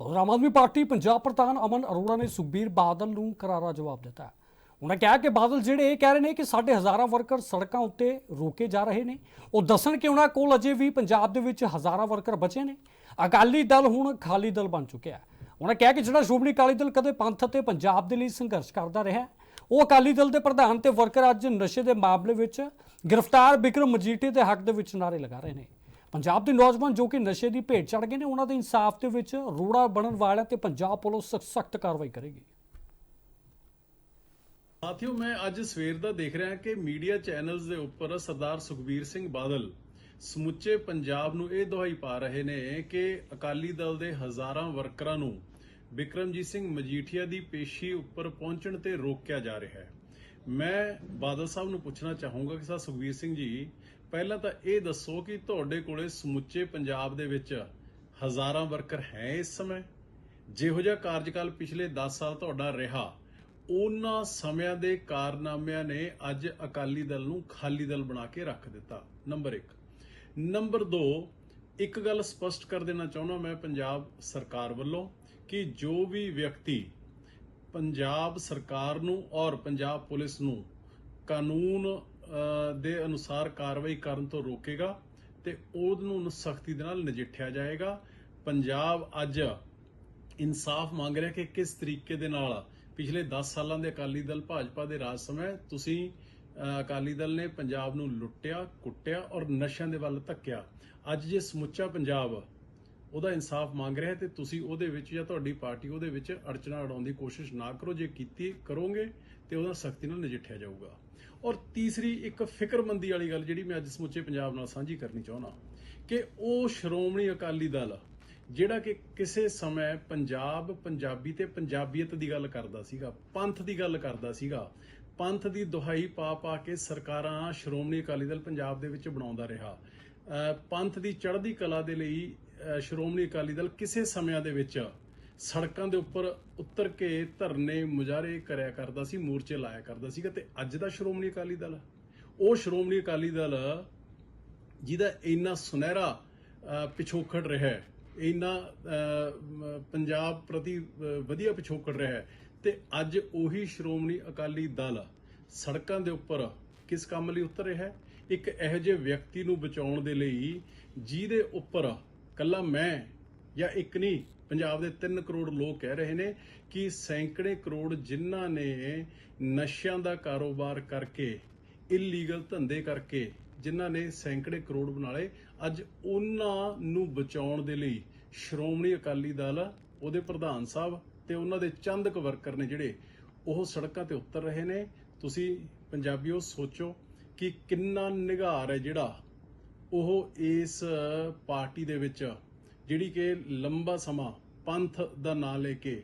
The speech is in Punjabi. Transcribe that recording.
ਤਾਂ ਆਮ ਆਦਮੀ ਪਾਰਟੀ ਪੰਜਾਬ ਪ੍ਰਧਾਨ ਅਮਨ ਅਰੋੜਾ ਨੇ ਸੁਖਬੀਰ ਬਾਦਲ ਨੂੰ ਕਰਾਰਾ ਜਵਾਬ ਦਿੱਤਾ ਉਹਨਾਂ ਕਿਹਾ ਕਿ ਬਾਦਲ ਜਿਹੜੇ ਇਹ ਕਹਿ ਰਹੇ ਨੇ ਕਿ ਸਾਡੇ ਹਜ਼ਾਰਾਂ ਵਰਕਰ ਸੜਕਾਂ ਉੱਤੇ ਰੋਕੇ ਜਾ ਰਹੇ ਨੇ। ਉਹ ਦੱਸਣ ਕਿ ਉਹਨਾਂ ਕੋਲ ਅਜੇ ਵੀ ਪੰਜਾਬ ਦੇ ਵਿੱਚ ਹਜ਼ਾਰਾਂ ਵਰਕਰ ਬਚੇ ਨੇ। ਅਕਾਲੀ ਦਲ ਹੁਣ ਖਾਲੀ ਦਲ ਬਣ ਚੁੱਕਿਆ ਉਹਨਾਂ ਕਿਹਾ ਕਿ ਜਿਹੜਾ ਸ਼੍ਰੋਮਣੀ ਅਕਾਲੀ ਦਲ ਕਦੇ ਪੰਥ ਅਤੇ ਪੰਜਾਬ ਦੇ ਲਈ ਸੰਘਰਸ਼ ਕਰਦਾ ਰਿਹਾ ਉਹ ਅਕਾਲੀ ਦਲ ਦੇ ਪ੍ਰਧਾਨ ਤੇ ਵਰਕਰ ਅੱਜ ਨਸ਼ੇ ਦੇ ਮਾਮਲੇ ਵਿੱਚ ਗ੍ਰਿਫਤਾਰ ਬਿਕਰਮ ਮਜੀਠੀ ਦੇ ਹੱਕ ਦੇ ਵਿੱਚ ਨਾਰੇ ਲਗਾ ਰਹੇ ਨੇ। ਪੰਜਾਬ ਦੇ ਨੌਜਵਾਨ ਜੋ ਕਿ ਨਸ਼ੇ ਦੀ ਭੇਟ ਚੜ ਗਏ ਨੇ, ਉਹਨਾਂ ਦੇ ਇਨਸਾਫ ਦੇ ਵਿੱਚ ਰੋੜਾ ਬਣਨ ਵਾਲਿਆਂ ਤੇ ਪੰਜਾਬ ਪੁਲਿਸ ਸਖਤ ਕਾਰਵਾਈ ਕਰੇਗੀ। ਸਾਥੀਓ, ਮੈਂ ਅੱਜ ਸਵੇਰ ਦਾ ਦੇਖ ਰਿਹਾ ਕਿ ਮੀਡੀਆ ਚੈਨਲਸ ਦੇ ਉੱਪਰ ਸਰਦਾਰ ਸੁਖਬੀਰ ਸਿੰਘ ਬਾਦਲ ਸਮੁੱਚੇ ਪੰਜਾਬ ਨੂੰ ਇਹ ਦੁਹਾਈ ਪਾ ਰਹੇ ਨੇ ਕਿ ਅਕਾਲੀ ਦਲ ਦੇ ਹਜ਼ਾਰਾਂ ਵਰਕਰਾਂ ਨੂੰ ਵਿਕਰਮਜੀਤ ਸਿੰਘ ਮਜੀਠੀਆ ਦੀ ਪੇਸ਼ੀ ਉੱਪਰ ਪਹੁੰਚਣ ਤੇ ਰੋਕਿਆ ਜਾ ਰਿਹਾ ਹੈ। ਮੈਂ ਬਾਦਲ ਸਾਹਿਬ ਨੂੰ ਪੁੱਛਣਾ ਚਾਹੂੰਗਾ ਕਿ ਸਰ ਸੁਖਬੀਰ ਸਿੰਘ ਜੀ ਪਹਿਲਾਂ ਤਾਂ ਇਹ ਦੱਸੋ ਕਿ ਤੁਹਾਡੇ ਕੋਲੇ ਸਮੁੱਚੇ ਪੰਜਾਬ ਦੇ ਵਿੱਚ ਹਜ਼ਾਰਾਂ ਵਰਕਰ ਹੈ ਇਸ ਸਮੇਂ? ਜਿਹੋ ਜਿਹਾ ਕਾਰਜਕਾਲ ਪਿਛਲੇ 10 ਸਾਲ ਤੁਹਾਡਾ ਰਿਹਾ, ਉਹਨਾਂ ਸਮਿਆਂ ਦੇ ਕਾਰਨਾਮਿਆਂ ਨੇ ਅੱਜ ਅਕਾਲੀ ਦਲ ਨੂੰ ਖਾਲੀ ਦਲ ਬਣਾ ਕੇ ਰੱਖ ਦਿੱਤਾ। ਨੰਬਰ 1 ਨੰਬਰ 2 ਇੱਕ ਗੱਲ ਸਪਸ਼ਟ ਕਰ ਦੇਣਾ ਚਾਹੁੰਦਾ ਮੈਂ ਪੰਜਾਬ ਸਰਕਾਰ ਵੱਲੋਂ ਕਿ ਜੋ ਵੀ ਵਿਅਕਤੀ ਪੰਜਾਬ ਸਰਕਾਰ ਨੂੰ ਔਰ ਪੰਜਾਬ ਪੁਲਿਸ ਨੂੰ ਕਾਨੂੰਨ ਦੇ ਅਨੁਸਾਰ ਕਾਰਵਾਈ ਕਰਨ ਤੋਂ ਰੋਕੇਗਾ ਤੇ ਉਹਨੂੰ ਸਖਤੀ ਦੇ ਨਾਲ ਨਜਿੱਠਿਆ ਜਾਏਗਾ। ਪੰਜਾਬ ਅੱਜ ਇਨਸਾਫ ਮੰਗ ਰਿਹਾ ਕਿ ਕਿਸ ਤਰੀਕੇ ਦੇ ਨਾਲ ਪਿਛਲੇ 10 ਸਾਲਾਂ ਦੇ ਅਕਾਲੀ ਦਲ ਭਾਜਪਾ ਦੇ ਰਾਜ ਸਮੇਂ ਤੁਸੀਂ ਅਕਾਲੀ ਦਲ ਨੇ ਪੰਜਾਬ ਨੂੰ ਲੁੱਟਿਆ, ਕੁੱਟਿਆ ਔਰ ਨਸ਼ਿਆਂ ਦੇ ਵੱਲ ਧੱਕਿਆ। ਅੱਜ ਜੇ ਸਮੁੱਚਾ ਪੰਜਾਬ ਉਹਦਾ ਇਨਸਾਫ ਮੰਗ ਰਿਹਾ ਹੈ ਤੇ ਤੁਸੀਂ ਉਹਦੇ ਵਿੱਚ ਜਾਂ ਤੁਹਾਡੀ ਪਾਰਟੀ ਉਹਦੇ ਵਿੱਚ ਅੜਚਣਾ ਅੜਾਉਣ ਦੀ ਕੋਸ਼ਿਸ਼ ਨਾ ਕਰੋ। ਜੇ ਕੀਤੀ ਕਰੋਗੇ ਤੇ ਉਹਦਾ ਸਖਤੀ ਨਾਲ ਨਜਿੱਠਿਆ ਜਾਊਗਾ। ਔਰ ਤੀਸਰੀ ਇੱਕ ਫਿਕਰਮੰਦੀ ਵਾਲੀ ਗੱਲ ਜਿਹੜੀ ਮੈਂ ਅੱਜ ਸਮੁੱਚੇ ਪੰਜਾਬ ਨਾਲ ਸਾਂਝੀ ਕਰਨੀ ਚਾਹੁੰਦਾ ਕਿ ਉਹ ਸ਼੍ਰੋਮਣੀ ਅਕਾਲੀ ਦਲ ਜਿਹੜਾ ਕਿ ਕਿਸੇ ਸਮੇਂ ਪੰਜਾਬ ਪੰਜਾਬੀ ਤੇ ਪੰਜਾਬੀਅਤ ਦੀ ਗੱਲ ਕਰਦਾ ਸੀਗਾ ਪੰਥ ਦੀ ਗੱਲ ਕਰਦਾ ਸੀਗਾ ਪੰਥ ਦੀ ਦੁਹਾਈ ਪਾ ਪਾ ਕੇ ਸਰਕਾਰਾਂ ਸ਼੍ਰੋਮਣੀ ਅਕਾਲੀ ਦਲ ਪੰਜਾਬ ਦੇ ਵਿੱਚ ਬਣਾਉਂਦਾ ਰਿਹਾ। ਪੰਥ ਦੀ ਚੜ੍ਹਦੀ ਕਲਾ ਦੇ ਲਈ ਸ਼੍ਰੋਮਣੀ ਅਕਾਲੀ ਦਲ ਕਿਸੇ ਸਮਿਆਂ ਦੇ ਵਿੱਚ ਸੜਕਾਂ ਦੇ ਉੱਪਰ ਉਤਰ ਕੇ ਧਰਨੇ ਮੁਜ਼ਾਹਰੇ ਕਰਿਆ ਕਰਦਾ ਸੀ ਮੋਰਚੇ ਲਾਇਆ ਕਰਦਾ ਸੀਗਾ ਤੇ ਅੱਜ ਦਾ ਸ਼੍ਰੋਮਣੀ ਅਕਾਲੀ ਦਲ। ਉਹ ਸ਼੍ਰੋਮਣੀ ਅਕਾਲੀ ਦਲ ਜਿਹਦਾ ਇੰਨਾ ਸੁਨਹਿਰਾ ਅਹ, ਪਿਛੋਕੜ ਰਿਹਾ ਹੈ ਇੰਨਾ ਪੰਜਾਬ ਪ੍ਰਤੀ ਵਧੀਆ ਪਿਛੋਕੜ ਰਿਹਾ ਹੈ। ਤੇ ਅੱਜ ਉਹੀ ਸ਼੍ਰੋਮਣੀ ਅਕਾਲੀ ਦਲ ਸੜਕਾਂ ਦੇ ਉੱਪਰ ਕਿਸ ਕੰਮ ਲਈ ਉਤਰ ਰਿਹਾ ਇੱਕ ਇਹੋ ਜਿਹੇ ਵਿਅਕਤੀ ਨੂੰ ਬਚਾਉਣ ਦੇ ਲਈ ਜਿਹਦੇ ਉੱਪਰ ਕੱਲਾ ਮੈਂ ਜਾਂ ਇੱਕ ਨਹੀਂ, ਪੰਜਾਬ ਦੇ 3 ਕਰੋੜ ਲੋਕ ਕਹਿ ਰਹੇ ਨੇ ਕਿ ਸੈਂਕੜੇ ਕਰੋੜ ਜਿਨ੍ਹਾਂ ਨੇ ਨਸ਼ਿਆਂ ਦਾ ਕਾਰੋਬਾਰ ਕਰਕੇ ਇਲੀਗਲ ਧੰਦੇ ਕਰਕੇ ਜਿਨ੍ਹਾਂ ਨੇ ਸੈਂਕੜੇ ਕਰੋੜ ਬਣਾ ਲਏ ਅੱਜ ਉਹਨਾਂ ਨੂੰ ਬਚਾਉਣ ਦੇ ਲਈ ਸ਼੍ਰੋਮਣੀ ਅਕਾਲੀ ਦਲ, ਉਹਦੇ ਪ੍ਰਧਾਨ ਸਾਹਿਬ ਤੇ ਉਹਨਾਂ ਦੇ ਚੰਦ ਕੁ ਵਰਕਰ ਨੇ ਜਿਹੜੇ, ਉਹ ਸੜਕਾਂ ਤੇ ਉਤਰ ਰਹੇ ਨੇ। ਤੁਸੀਂ ਪੰਜਾਬੀਓ ਸੋਚੋ ਕਿ ਕਿੰਨਾ ਨਿਗਾਰ ਹੈ ਜਿਹੜਾ ਉਹ ਇਸ ਪਾਰਟੀ ਦੇ ਵਿੱਚ, ਜਿਹੜੀ ਕਿ ਲੰਬਾ ਸਮਾਂ ਪੰਥ ਦਾ ਨਾਂ ਲੈ ਕੇ